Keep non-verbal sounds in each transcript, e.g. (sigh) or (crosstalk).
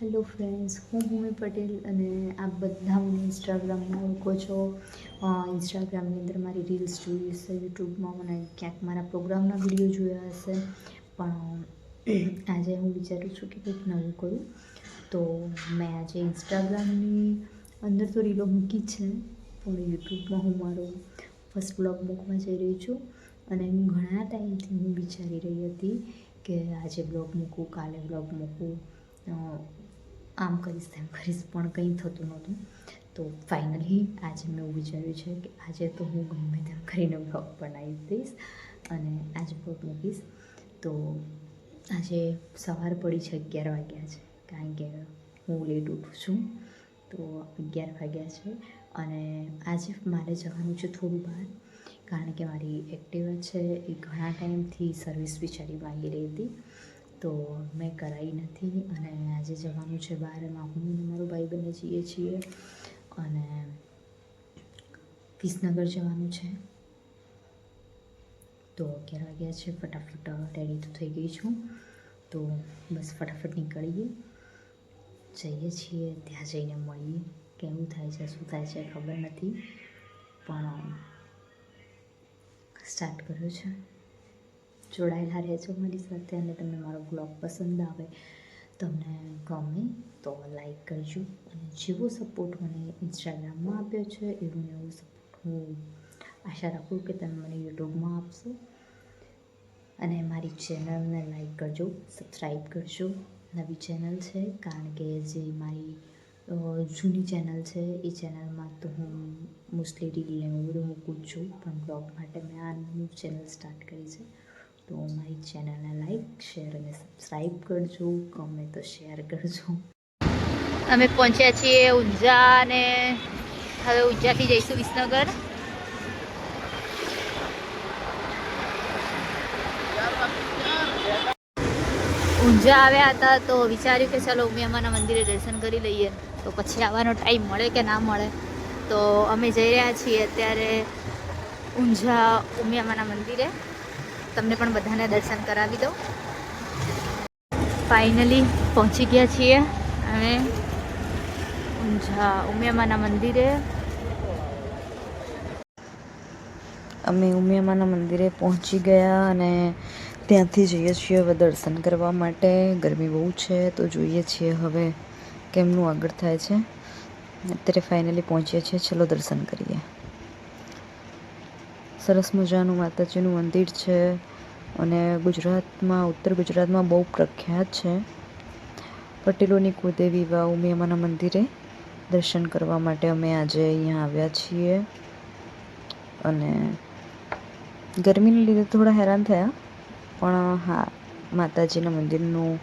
Hello friends, હું ભૂમિ પટેલ અને આપ બધા મને ઇન્સ્ટાગ્રામમાં ઓળખો છો. ઇન્સ્ટાગ્રામની અંદર મારી રીલ્સ જોઈ હશે, યુટ્યુબમાં મને ક્યાંક મારા પ્રોગ્રામના વીડિયો જોયા હશે. પણ આજે હું વિચારું છું કે કંઈક નવું કરું. તો મેં આજે ઇન્સ્ટાગ્રામની અંદર તો રીલો મૂકી છે, પણ યુટ્યુબમાં હું મારો ફર્સ્ટ બ્લોગ મૂકવા જઈ રહી છું. અને હું ઘણા ટાઈમથી હું વિચારી રહી હતી કે આજે બ્લોગ મૂકું, કાલે બ્લોગ મૂકું. આમ કરીશ તેમ કરીશ, પણ કંઈ થતું નહોતું. તો ફાઇનલી આજે મેં વિચાર્યું છે કે આજે તો હું ગમે તેમ કરીને બ્લોગ બનાવી દઈશ અને આજે બ્લોગ મૂકીશ. તો આજે સવાર પડી છે અગિયાર વાગ્યા છે, કારણ કે હું લેટ ઉઠું છું. તો અગિયાર વાગ્યા છે અને આજે મારે જવાનું છે થોડું બહાર, કારણ કે મારી એક્ટિવા છે એ ઘણા ટાઈમથી સર્વિસ બિચારી માંગી રહી હતી. તો મેં કરાવી નથી અને આજે જવાનું છે બહાર એમાં હું અને મારો ભાઈ બંને જઈએ છીએ અને વિસનગર જવાનું છે. તો અગિયાર વાગ્યા છે, ફટાફટ રેડી તો થઈ ગઈ છું. તો બસ ફટાફટ નીકળીએ. જઈએ છીએ, ત્યાં જઈને મળીએ. કેવું થાય છે, શું થાય છે ખબર નથી. પણ સ્ટાર્ટ કર્યો છે. જોડાયેલા રહેજો મારી સાથે અને તમને મારો બ્લોગ પસંદ આવે, તમને ગમે તો લાઈક કરજો. અને જેવો સપોર્ટ મને ઇન્સ્ટાગ્રામમાં આપ્યો છે, એવો એવો સપોર્ટ હું આશા રાખું કે તમે મને યુટ્યુબમાં આપશો. અને મારી ચેનલને લાઈક કરજો સબસ્ક્રાઈબ કરજો. નવી ચેનલ છે, કારણ કે જે મારી જૂની ચેનલ છે, એ ચેનલમાં તો હું મોસ્ટલી રીલ ને બધું મૂકું જ છું. પણ બ્લોગ માટે મેં આ ન્યૂ ચેનલ સ્ટાર્ટ કરી છે. તો મારી ચેનલને લાઈક, શેર અને સબસ્ક્રાઈબ કરજો, ગમે તો શેર કરજો. અમે પહોંચ્યા છીએ ઊંઝા અને હવે ઉંઝાથી જઈશું વિસનગર. ઊંઝા આવ્યા હતા તો વિચાર્યું કે ચલો ઉમિયામાના મંદિરે દર્શન કરી લઈએ. તો પછી આવવાનો ટાઈમ મળે કે ના મળે? તો અમે જઈ રહ્યા છીએ અત્યારે ઊંઝા ઉમિયામાના મંદિરે. તમને પણ બધાને દર્શન કરાવી દઉં. ફાઇનલી પહોંચી ગયા છીએ અને ઊંઝા ઉમિયામાના મંદિરે. અમે ઉમિયામાના મંદિરે પહોંચી ગયા અને ત્યાંથી જઈએ છીએ હવે દર્શન કરવા માટે. ગરમી બહુ છે તો જોઈએ છીએ હવે કેમનું આગળ થાય છે. અત્યારે ફાઇનલી પહોંચીએ છીએ. ચલો દર્શન કરીએ. સરસ મજાનું માતાજીનું મંદિર છે અને ગુજરાતમાં, ઉત્તર ગુજરાતમાં બહુ પ્રખ્યાત છે. પટેલોની કુદેવી વા ઉમિયામાના મંદિરે દર્શન કરવા માટે અમે આજે અહીંયા આવ્યા છીએ. અને ગરમીને લીધે થોડા હેરાન થયા, પણ હા, માતાજીના મંદિરનું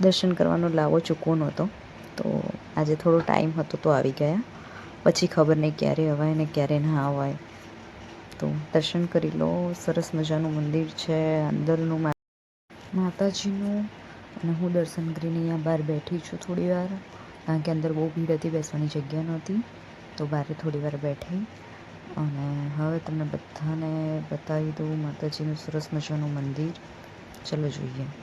દર્શન કરવાનો લાવો ચૂકવો નહોતો. તો આજે થોડો ટાઈમ હતો તો આવી ગયા. પછી ખબર નહીં ક્યારે અવાય ને ક્યારે ના અવાય. તો દર્શન કરી લો. સરસ મજાનું મંદિર છે, અંદરનું માતાજીનું. અને હું દર્શન કરીને અહીંયા બહાર બેઠી છું થોડી વાર. કારણ કે અંદર બહુ ભીડ હતી, બેસવાની જગ્યા નહોતી. તો બહાર થોડી વાર બેઠી. અને હવે તમને બધાને બતાવી દઉં માતાજીનું સરસ મજાનું મંદિર. ચલો જોઈએ.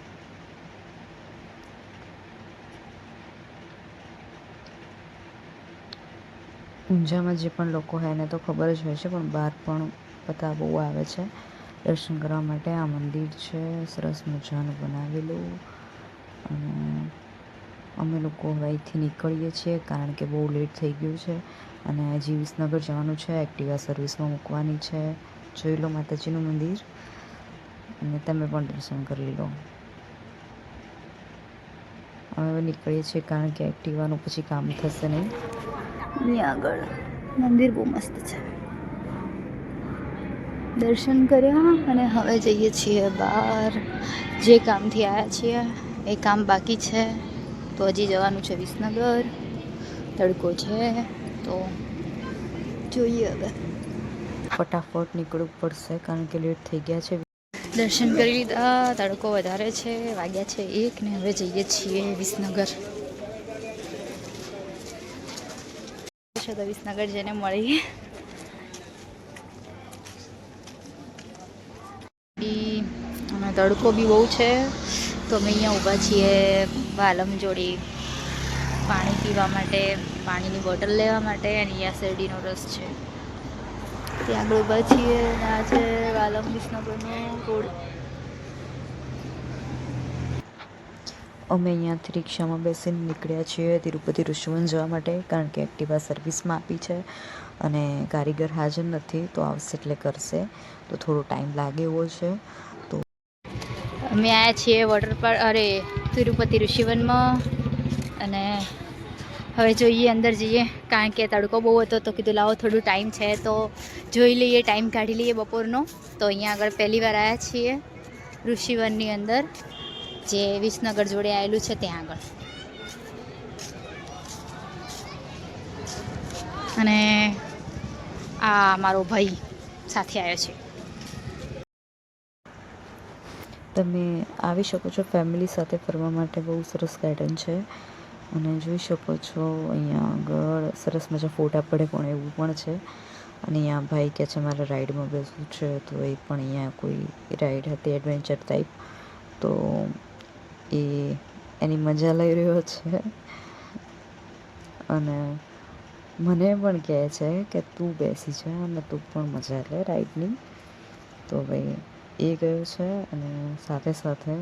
ઊંઝામાં જે પણ લોકો હોય એને તો ખબર જ હોય છે, પણ બહાર પણ બધા બહુ આવે છે. દર્શન કરવા માટે આ મંદિર છે, સરસ મજાનું બનાવેલું. અને અમે લોકો હવે નીકળીએ છીએ કારણ કે બહુ લેટ થઈ ગયું છે. અને હજી વિસનગર જવાનું છે, એક્ટિવા સર્વિસમાં મૂકવાની છે. જોઈ લો માતાજીનું મંદિર. અને તમે પણ દર્શન કરી લો. અમે હવે નીકળીએ છીએ કારણ કે એક્ટિવાનું પછી કામ થશે નહીં. અહીંયા આગળ. મંદિર બહુ મસ્ત છે. દર્શન કર્યા અને હવે જઈએ છીએ બહાર. જે કામથી આવ્યા છીએ એ કામ બાકી છે. તો હજી જવાનું છે વિસનગર. તડકો છે તો જોઈએ હવે. ફટાફટ નીકળવું પડશે કારણ કે લેટ થઈ ગયા છે. દર્શન કરી લીધા તડકો વધારે છે વાગ્યા છે એક ને હવે જઈએ છીએ વિસનગર. છે તો વિસનગર જઈને મળીએ. તડકો બી બહુ છે, તો અમે અહીંયા ઊભા છીએ વાલમ જોડી પાણી પીવા માટે, પાણીની બોટલ લેવા માટે અને અહીંયા શેરડીનો રસ છે. ત્યાં આગળ ઊભા છીએ આ છે વાલમ વિસનગરનો રોડ અમે અહીંયાથી રિક્ષામાં બેસીને નીકળ્યા છીએ તિરુપતિ ઋષિવન જવા માટે, કારણ કે એક્ટિવા સર્વિસમાં આપી છે અને કારીગર હાજર નથી, તો આવશે એટલે કરશે. તો થોડો ટાઈમ લાગે એવો છે. અમે આવ્યા છીએ વોટર પાર્ક અરે, તિરુપતિ ઋષિવનમાં. અને હવે જોઈએ, અંદર જઈએ, કારણ કે તડકો બહુ હતો, તો કીધું લાવો થોડું ટાઈમ છે, તો જોઈ લઈએ ટાઈમ કાઢી લઈએ બપોરનો. તો અહીંયા આગળ પહેલી વાર આવ્યા છીએ ઋષિવનની અંદર. જે વિસનગર જોડે આવેલું છે ત્યાં આગળ. અને આ મારો ભાઈ સાથે આવ્યો છે. તમે આવી શકો છો ફેમિલી સાથે ફરવા માટે, બહુ સરસ ગાર્ડન છે. અને જોઈ શકો છો અહીંયા આગળ સરસ મજા ફોટા પડે પણ એવું પણ છે. અને અહીંયા ભાઈ કહે છે, મારે રાઈડમાં બેસવું છે. તો એ પણ અહીંયા કોઈ રાઈડ હતી એડવેન્ચર ટાઈપ તો એ એની મજા લઈ રહ્યો છે. અને મને પણ કહે છે કે તું બેસી જા અને તું પણ મજા લે રાઈડની. તો ભાઈ, એ ગયો છે અને સાથે સાથે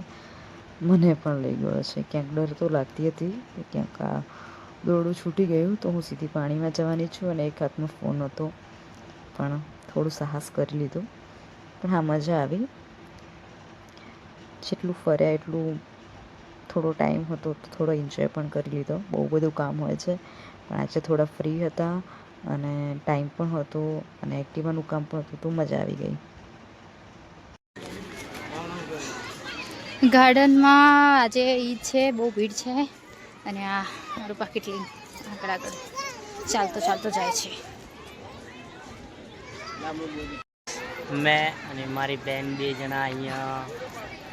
મને પણ લઈ ગયો છે. ક્યાંક ડર તો લાગતી હતી કે ક્યાંક આ દોરડું છૂટી ગયું તો હું સીધી પાણીમાં જવાની છું અને એક હાથમાં ફોન હતો. પણ થોડું સાહસ કરી લીધું. પણ હા, મજા આવી. જેટલું ફર્યા એટલું થોડો ટાઈમ હતો તો થોડો એન્જોય પણ કરી લીધો. બહુ બધું કામ હોય છે. પણ આજે થોડા ફ્રી હતા અને ટાઈમ પણ હતો અને એક્ટિવાનું કામ પણ હતું તો મજા આવી ગઈ. ગાર્ડનમાં આજે ઈદ છે બહુ ભીડ છે અને આ મારું પાકીટ લઈને આગળ આગળ ચાલતો ચાલતો જાય છે. મેં અને મારી બેન બે જણા અહીંયા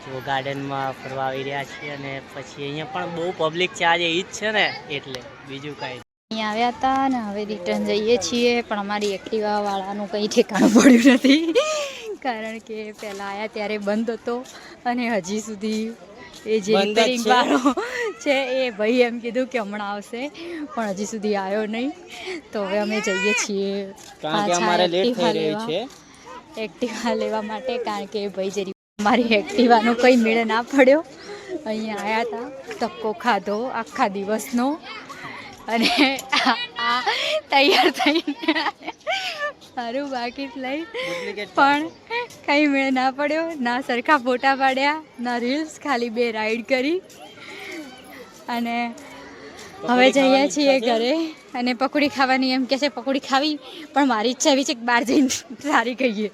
જો ગાર્ડનમાં ફરવા આવી રહ્યા છીએ અને પછી અહીંયા પણ બહુ પબ્લિક છે. આજે ઈદ છે ને એટલે બીજું કાંઈ અહીંયા આવ્યા હતા અને હવે રિટર્ન જઈએ છીએ પણ અમારી એક્ટિવા વાળાનું કંઈ ઠેકાણું (laughs) પડ્યું નથી. કારણ કે પહેલાં આવ્યા ત્યારે બંધ હતો અને હજી સુધી એ જે જ રિપેરિંગ છે. વાળો છે એ ભાઈ એમ કીધું કે હમણાં આવશે પણ હજી સુધી આવ્યો નહીં. તો હવે અમે જઈએ છીએ કારણ કે અમારે લેટ થઈ રહ્યું. છે. એક્ટિવા લેવા માટે કારણ કે ભાઈ જે મારી એક્ટિવાનો કંઈ મેળ ના પડ્યો. અહીંયા આવ્યા હતા ધક્કો ખાધો આખા દિવસનો. અને આ તૈયાર થઈને મારું બાકી લઈ. પણ કંઈ મેળ ના પડ્યો. ના સરખા ફોટા પાડ્યા ના રીલ્સ ખાલી બે રાઈડ કરી. અને હવે જઈએ છીએ ઘરે. અને પકોડી ખાવાની એમ કે છે પકોડી ખાવી. પણ મારી ઈચ્છા એવી છે કે બહાર જઈને સારી કહીએ.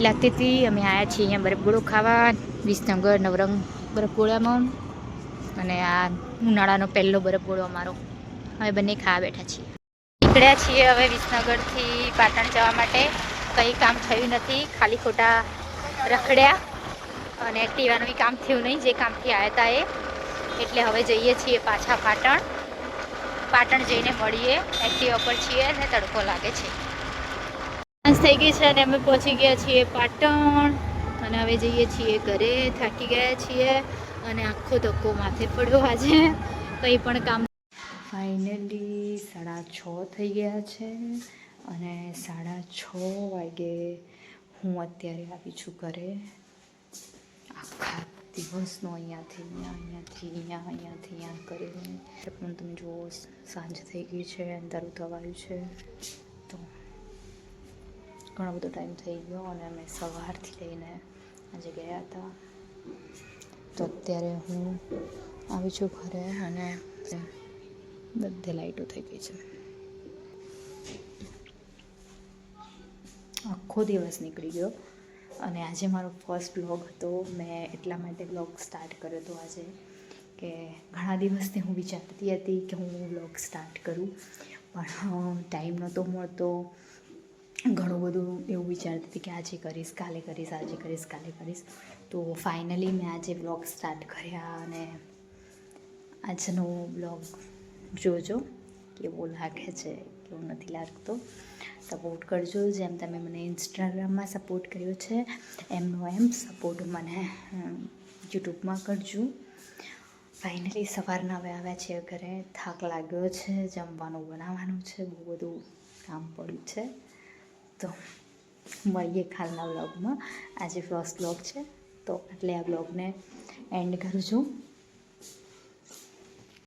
લાગતી અમે આવ્યા છીએ અહીંયા બરફગોળો ખાવા. વિસનગર, નવરંગ બરફગોળામાં. અને આ ઉનાળાનો પહેલો બરફગોળો અમારો. અમે બંને ખાવા બેઠા છીએ. નીકળ્યા છીએ હવે વિસનગરથી પાટણ જવા માટે. કંઈ કામ થયું નથી. ખાલી ખોટા રખડ્યા. અને એક્ટિવાનું બી કામ થયું નહીં. જે કામથી આવ્યા હતા એ. એટલે હવે જઈએ છીએ પાછા પાટણ. પાટણ જઈને મળીએ. એક્ટિવા પર છીએ અને તડકો લાગે છે. સાંજ થઈ ગઈ છે અને અમે પહોંચી ગયા છીએ પાટણ. અને હવે જઈએ છીએ ઘરે, થાકી ગયા છીએ અને આખો ધક્કો માથે પડ્યો આજે. કંઈ પણ કામ ફાઇનલી સાડા છ થઈ ગયા છે અને સાડા છ વાગે હું અત્યારે આવી છું ઘરે. આખા દિવસનો અહીંયાથી અહીંયા અહીંયાથી અહીંયા અહીંયાથી અહીંયા કરીને પણ તમે જુઓ, સાંજ થઈ ગઈ છે, અંધારું થવાયું છે. તો ઘણો બધો ટાઈમ થઈ ગયો અને અમે સવારથી લઈને આજે ગયા હતા. તો અત્યારે હું આવી છું ઘરે અને બધે લાઈટો થઈ ગઈ છે. આખો દિવસ નીકળી ગયો. અને આજે મારો ફર્સ્ટ બ્લોગ હતો. મેં એટલા માટે બ્લોગ સ્ટાર્ટ કર્યો હતો આજે કે ઘણા દિવસથી હું વિચારતી હતી કે હું બ્લોગ સ્ટાર્ટ કરું. પણ ટાઈમ નહોતો મળતો. ઘણું બધું એવું વિચારતી હતી કે આજે કરીશ, કાલે કરીશ, આજે કરીશ, કાલે કરીશ. તો ફાઇનલી મેં આજે બ્લોગ સ્ટાર્ટ કર્યા અને આજનો બ્લોગ જોજો, કેવો લાગે છે, કેવું નથી લાગતો. સપોર્ટ કરજો, જેમ તમે મને ઇન્સ્ટાગ્રામમાં સપોર્ટ કર્યો છે, એમનો એમ સપોર્ટ મને યુટ્યુબમાં કરજો. ફાઇનલી સવારના હવે આવ્યા છીએ ઘરે, થાક લાગ્યો છે, જમવાનું બનાવવાનું છે, બહુ બધું કામ પડ્યું છે. તો મળીએ કાલના બ્લોગમાં આજે ફર્સ્ટ બ્લોગ છે, તો એટલે આ બ્લોગને એન્ડ કરું છું.